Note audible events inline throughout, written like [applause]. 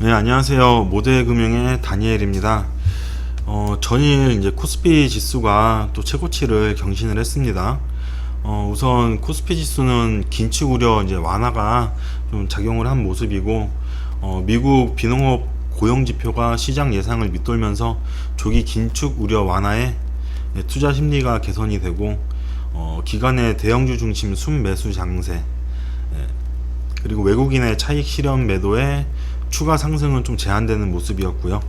네, 안녕하세요. 모대 금융의 다니엘입니다. 어, 전일 이제 코스피 지수가 또 최고치를 경신을 했습니다. 어, 우선 코스피 지수는 긴축 우려 이제 완화가 좀 작용을 한 모습이고, 어, 미국 비농업 고용 지표가 시장 예상을 밑돌면서 조기 긴축 우려 완화에 네, 투자 심리가 개선이 되고, 어, 기관의 대형주 중심 순매수 장세, 그리고 외국인의 차익 실현 매도에 추가 상승은 좀 제한되는 모습이었고요.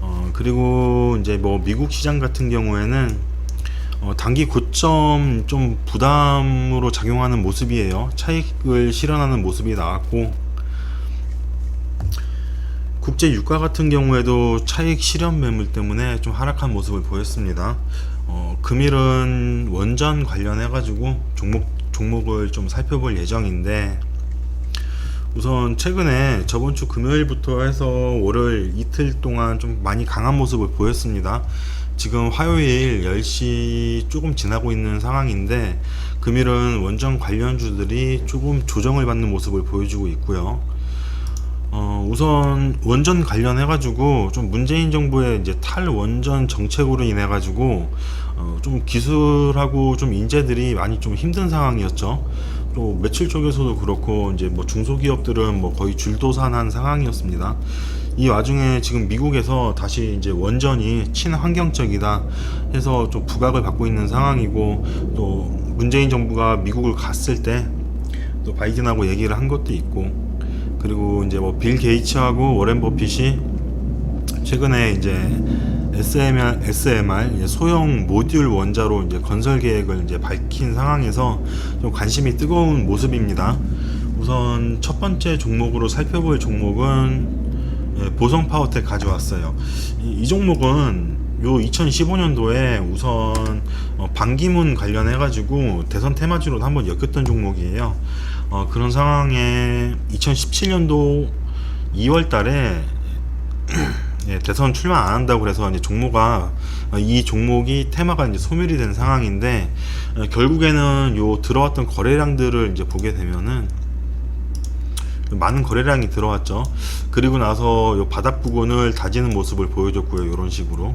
어, 그리고 이제 뭐 미국 시장 같은 경우에는 어, 단기 고점 좀 부담으로 작용하는 모습이에요. 차익을 실현하는 모습이 나왔고 국제 유가 같은 경우에도 차익 실현 매물 때문에 좀 하락한 모습을 보였습니다. 어, 금일은 원전 관련해 가지고 종목 종목을 좀 살펴볼 예정인데 우선 최근에 저번 주 금요일부터 해서 월요일 이틀 동안 좀 많이 강한 모습을 보였습니다. 지금 화요일 10시 조금 지나고 있는 상황인데 금일은 원전 관련주들이 조금 조정을 받는 모습을 보여주고 있고요. 어, 우선 원전 관련해 가지고 좀 문재인 정부의 이제 탈원전 정책으로 인해 가지고 어, 좀 기술하고 좀 인재들이 많이 좀 힘든 상황이었죠. 또 매출 쪽에서도 그렇고 이제 뭐 중소기업들은 뭐 거의 줄도산한 상황이었습니다. 이 와중에 지금 미국에서 다시 이제 원전이 친환경적이다 해서 좀 부각을 받고 있는 상황이고 또 문재인 정부가 미국을 갔을 때 또 바이든하고 얘기를 한 것도 있고 그리고 이제 뭐 빌 게이츠하고 워렌 버핏이 최근에 이제 SMR, SMR 소형 모듈 원자로 이제 건설 계획을 이제 밝힌 상황에서 좀 관심이 뜨거운 모습입니다. 우선 첫 번째 종목으로 살펴볼 종목은 예, 보성 파워텍 가져왔어요. 이, 이 종목은 요 2015년도에 우선 어, 반기문 관련해 가지고 대선 테마주로 한번 엮였던 종목이에요. 어, 그런 상황에 2017년도 2월 달에 예, 대선 출마 안 한다고 그래서 이제 종목가 어, 이 종목이 테마가 이제 소멸이 된 상황인데 어, 결국에는 요 들어왔던 거래량들을 이제 보게 되면은 많은 거래량이 들어왔죠. 그리고 나서 요 바닥 부근을 다지는 모습을 보여줬고요. 이런 식으로.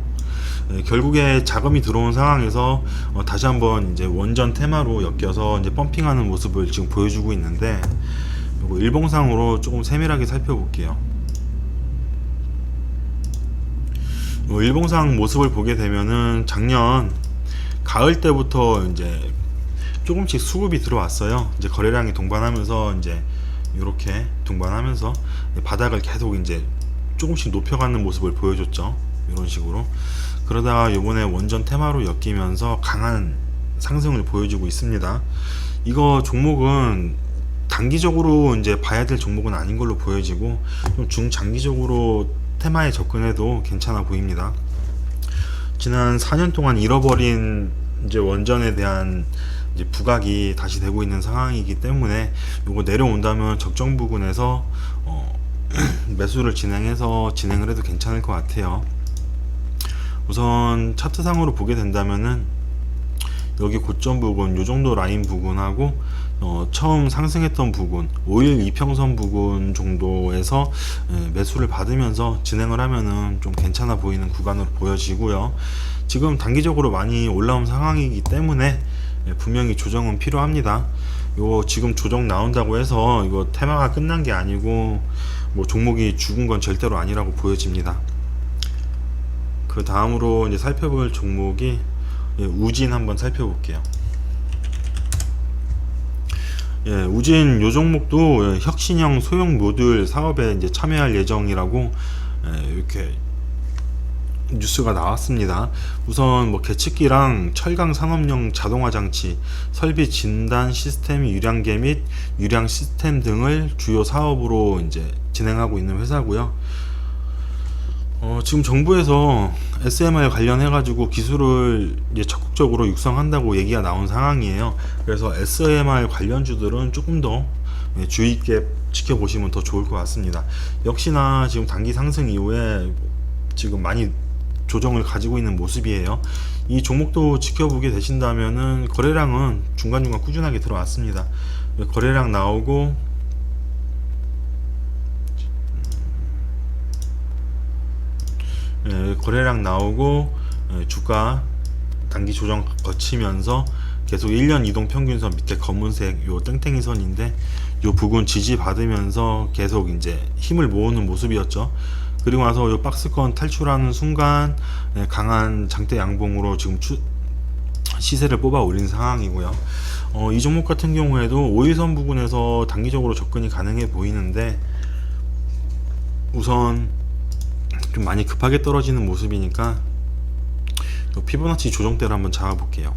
예, 결국에 자금이 들어온 상황에서 어, 다시 한번 이제 원전 테마로 엮여서 이제 펌핑하는 모습을 지금 보여주고 있는데 일봉상으로 조금 세밀하게 살펴볼게요. 요 일봉상 모습을 보게 되면은 작년 가을 때부터 이제 조금씩 수급이 들어왔어요. 이제 거래량이 동반하면서 이제 이렇게 동반하면서 바닥을 계속 이제 조금씩 높여가는 모습을 보여줬죠. 이런 식으로. 그러다가 요번에 원전 테마로 엮이면서 강한 상승을 보여주고 있습니다. 이거 종목은 단기적으로 이제 봐야 될 종목은 아닌 걸로 보여지고 좀 중장기적으로 테마에 접근해도 괜찮아 보입니다. 지난 4년 동안 잃어버린 이제 원전에 대한 이제 부각이 다시 되고 있는 상황이기 때문에 요거 내려온다면 적정 부근에서 어, [clears throat] 매수를 진행해서 진행을 해도 괜찮을 것 같아요. 우선 차트상으로 보게 된다면은 여기 고점 부분, 요 정도 라인 부분하고 어, 처음 상승했던 부분, 5일 이평선 부분 정도에서 예, 매수를 받으면서 진행을 하면은 좀 괜찮아 보이는 구간으로 보여지고요. 지금 단기적으로 많이 올라온 상황이기 때문에 예, 분명히 조정은 필요합니다. 요 지금 조정 나온다고 해서 이거 테마가 끝난 게 아니고 뭐 종목이 죽은 건 절대로 아니라고 보여집니다. 그 다음으로 이제 살펴볼 종목이 예, 우진 한번 살펴볼게요. 예, 우진 요 종목도 예, 혁신형 소형 모듈 사업에 이제 참여할 예정이라고 예, 이렇게 뉴스가 나왔습니다. 우선 뭐 계측기랑 철강 산업용 자동화 장치, 설비 진단 시스템 유량계 및 유량 시스템 등을 주요 사업으로 이제 진행하고 있는 회사고요. 어, 지금 정부에서 SMR 관련해 가지고 기술을 이제 적극적으로 육성한다고 얘기가 나온 상황이에요. 그래서 SMR 관련주들은 조금 더 예, 주의 있게 지켜보시면 더 좋을 것 같습니다. 역시나 지금 단기 상승 이후에 지금 많이 조정을 가지고 있는 모습이에요. 이 종목도 지켜보게 되신다면은 거래량은 중간중간 꾸준하게 들어왔습니다. 거래량 나오고 예, 거래량 나오고 예, 주가 단기 조정 거치면서 계속 1년 이동 평균선 밑에 검은색 요 땡땡이 선인데 요 부분 지지 받으면서 계속 이제 힘을 모으는 모습이었죠. 그리고 나서 요 박스권 탈출하는 순간 예, 강한 장대 양봉으로 지금 추, 시세를 뽑아 올린 상황이고요. 어, 이 종목 같은 경우에도 5일선 부분에서 단기적으로 접근이 가능해 보이는데 우선 좀 많이 급하게 떨어지는 모습이니까 요 피보나치 조정대를 한번 잡아볼게요.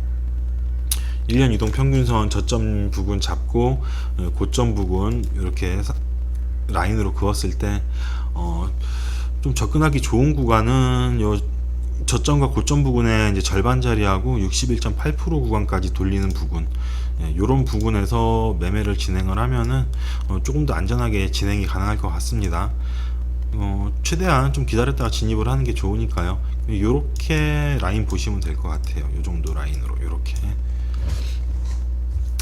1년 이동 평균선 저점 부분 잡고 어, 고점 부분 이렇게 사- 라인으로 그었을 때 어, 좀 접근하기 좋은 구간은 요 저점과 고점 부분의 이제 절반 자리하고 61.8% 구간까지 돌리는 부분 이런 부분에서 매매를 진행을 하면은 어, 조금 더 안전하게 진행이 가능할 것 같습니다. 어, 최대한 좀 기다렸다가 진입을 하는 게 좋으니까요. 요렇게 라인 보시면 될 것 같아요. 요 정도 라인으로 요렇게.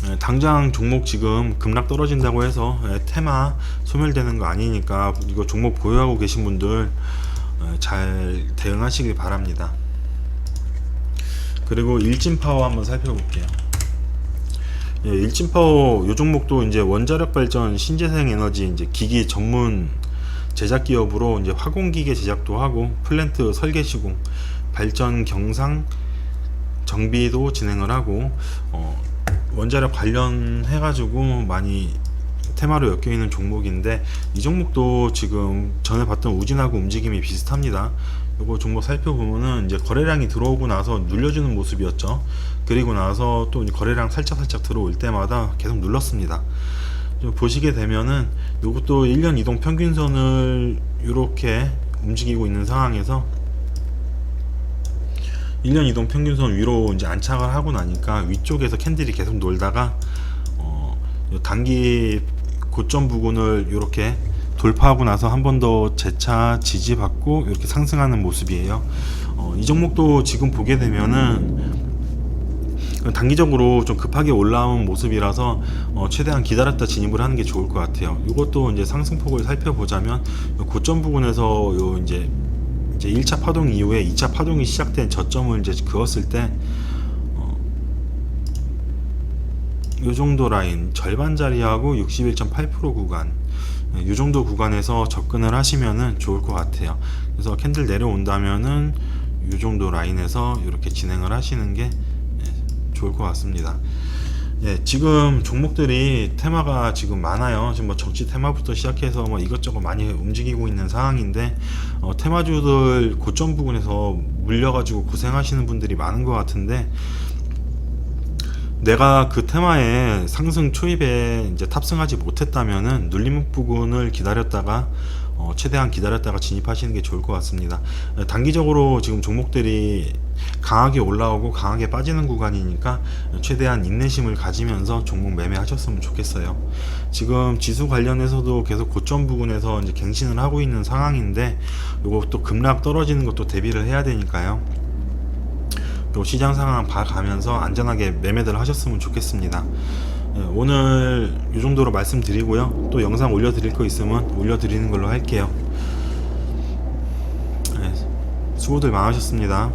예, 당장 종목 지금 급락 떨어진다고 해서 예, 테마 소멸되는 거 아니니까 이거 종목 보유하고 계신 분들 예, 잘 대응하시길 바랍니다. 그리고 일진 파워 한번 살펴볼게요. 예, 일진 파워 요 종목도 이제 원자력 발전 신재생 에너지 이제 기기 전문 제작 기업으로 이제 화공기계 제작도 하고 플랜트 설계 시공 발전 경상 정비도 진행을 하고 어, 원자력 관련해 가지고 많이 테마로 엮여 있는 종목인데 이 종목도 지금 전에 봤던 우진하고 움직임이 비슷합니다. 요거 종목 살펴보면은 이제 거래량이 들어오고 나서 눌려주는 모습이었죠. 그리고 나서 또 거래량 살짝 살짝 들어올 때마다 계속 눌렀습니다. 좀 보시게 되면은 요것도 1년 이동 평균선을 이렇게 움직이고 있는 상황에서 1년 이동 평균선 위로 이제 안착을 하고 나니까 위쪽에서 캔들이 계속 놀다가 어, 요 단기 고점 부근을 이렇게 돌파하고 나서 한 번 더 재차 지지받고 이렇게 상승하는 모습이에요. 어, 이 종목도 지금 보게 되면은 단기적으로 좀 급하게 올라온 모습이라서 어, 최대한 기다렸다 진입을 하는 게 좋을 것 같아요. 이것도 이제 상승폭을 살펴보자면 요 고점 부분에서 요 이제 이제 1차 파동 이후에 2차 파동이 시작된 저점을 이제 그었을 때 어, 요 정도 라인 절반 자리하고 61.8% 구간 이 정도 구간에서 접근을 하시면은 좋을 것 같아요. 그래서 캔들 내려온다면은 이 정도 라인에서 이렇게 진행을 하시는 게 예, 좋을 것 같습니다. 예, 지금 종목들이 테마가 지금 많아요. 지금 뭐 정치 테마부터 시작해서 뭐 이것저것 많이 움직이고 있는 상황인데 어, 테마주들 고점 부분에서 물려가지고 고생하시는 분들이 많은 것 같은데 내가 그 테마에 상승 초입에 이제 탑승하지 못했다면은 눌림 부분을 기다렸다가 어, 최대한 기다렸다가 진입하시는 게 좋을 것 같습니다. 어, 단기적으로 지금 종목들이 강하게 올라오고 강하게 빠지는 구간이니까 최대한 인내심을 가지면서 종목 매매하셨으면 좋겠어요. 지금 지수 관련해서도 계속 고점 부분에서 이제 갱신을 하고 있는 상황인데 또 급락 떨어지는 것도 대비를 해야 되니까요. 또 시장 상황 봐가면서 안전하게 매매들 하셨으면 좋겠습니다. 예, 오늘 이 정도로 말씀드리고요. 또 영상 올려드릴 거 있으면 올려드리는 걸로 할게요. 예, 수고들 많으셨습니다.